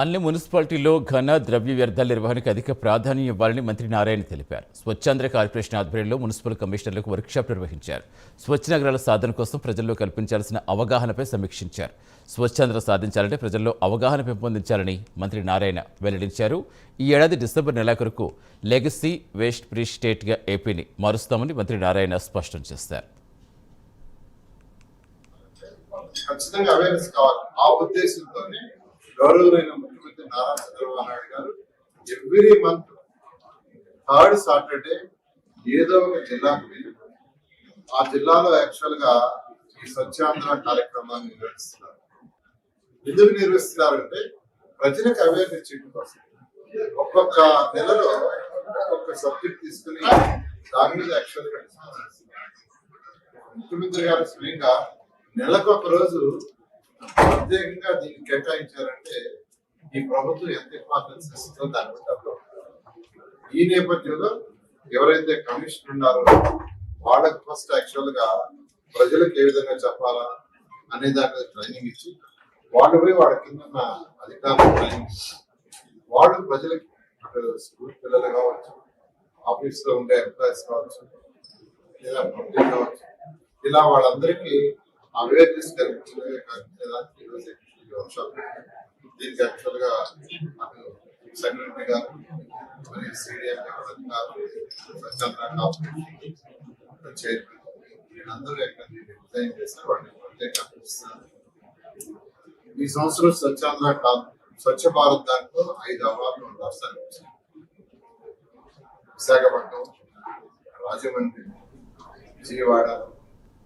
అన్ని మున్సిపాలిటీల్లో ఘన ద్రవ్య వ్యర్థాల నిర్వహణకు అధిక ప్రాధాన్యం ఇవ్వాలని మంత్రి నారాయణ తెలిపారు. స్వచ్ఛాంధ్ర కార్పొరేషన్ ఆధ్వర్యంలో మున్సిపల్ కమిషనర్లకు వర్క్షాప్ నిర్వహించారు. స్వచ్ఛ నగరాల సాధన కోసం ప్రజల్లో కల్పించాల్సిన అవగాహనపై సమీక్షించారు. స్వచ్ఛాంధ్ర సాధించాలంటే ప్రజల్లో అవగాహన పెంపొందించాలని మంత్రి నారాయణ వెల్లడించారు. ఈ ఏడాది డిసెంబర్ నెలాఖరుకు లెగసీ వేస్ట్ ఫ్రీ స్టేట్గా ఏపీని మారుస్తామని మంత్రి నారాయణ స్పష్టం చేశారు. ఖచ్చితంగా అవేర్నెస్ కావాలి. ఆ ఉద్దేశంతోనే గౌరవమైన ముఖ్యమంత్రి నారా చంద్రబాబు నాయుడు గారు ఎవ్రీ మంత్ థర్డ్ సాటర్డే ఏదో ఒక జిల్లాకు వెళ్ళి ఆ జిల్లాలో యాక్చువల్గా ఈ స్వచ్ఛాంధ్ర కార్యక్రమాన్ని నిర్వహిస్తున్నారు. ఎందుకు నిర్వహిస్తున్నారంటే ప్రజలకు అవేర్నెస్ చేయడం కోసం. ఒక్కొక్క నెలలో ఒక్కొక్క సబ్జెక్ట్ తీసుకుని దాని మీద యాక్చువల్గా ముఖ్యమంత్రి గారు స్వయంగా నెలకు ఒక రోజు ప్రత్యేకంగా దీన్ని కేటాయించారంటే ఈ ప్రభుత్వం ఎంత ఇంపార్టెన్స్ ఇస్తుందో దాని మీద ఈ నేపథ్యంలో ఎవరైతే కమిషన్ ఉన్నారో వాళ్ళకి ఫస్ట్ యాక్చువల్గా ప్రజలకు ఏ విధంగా చెప్పాలా అనే దాని ట్రైనింగ్ ఇచ్చి వాళ్ళు పోయి వాళ్ళ కింద ఉన్న అధికారులు ట్రైనింగ్ ఇచ్చి వాళ్ళు ప్రజలకి అటు స్కూల్ పిల్లలు కావచ్చు ఆఫీస్లో ఉండే ఎంప్లాయీస్ కావచ్చు లేదా పబ్లిక్ కావచ్చు ఇలా వాళ్ళందరికీ అవేర్నెస్ కల్పించడమే కల్పించడానికి ఈరోజు దీనికి యాక్చువల్గా అటు సెక్రటరీ గారు మరియు సిడిఎం స్వచ్ఛంద చైర్మన్ వీళ్ళందరూ ఎక్కడ డిజైన్ చేస్తారు వాటిని ప్రత్యేక ఈ సంవత్సరం స్వచ్ఛాంధ్ర కా- స్వచ్ఛ భారత్ దాంట్లో ఐదు అవార్డులు రాష్ట్రానికి వచ్చాయి. విశాఖపట్నం రాజమండ్రి విజయవాడ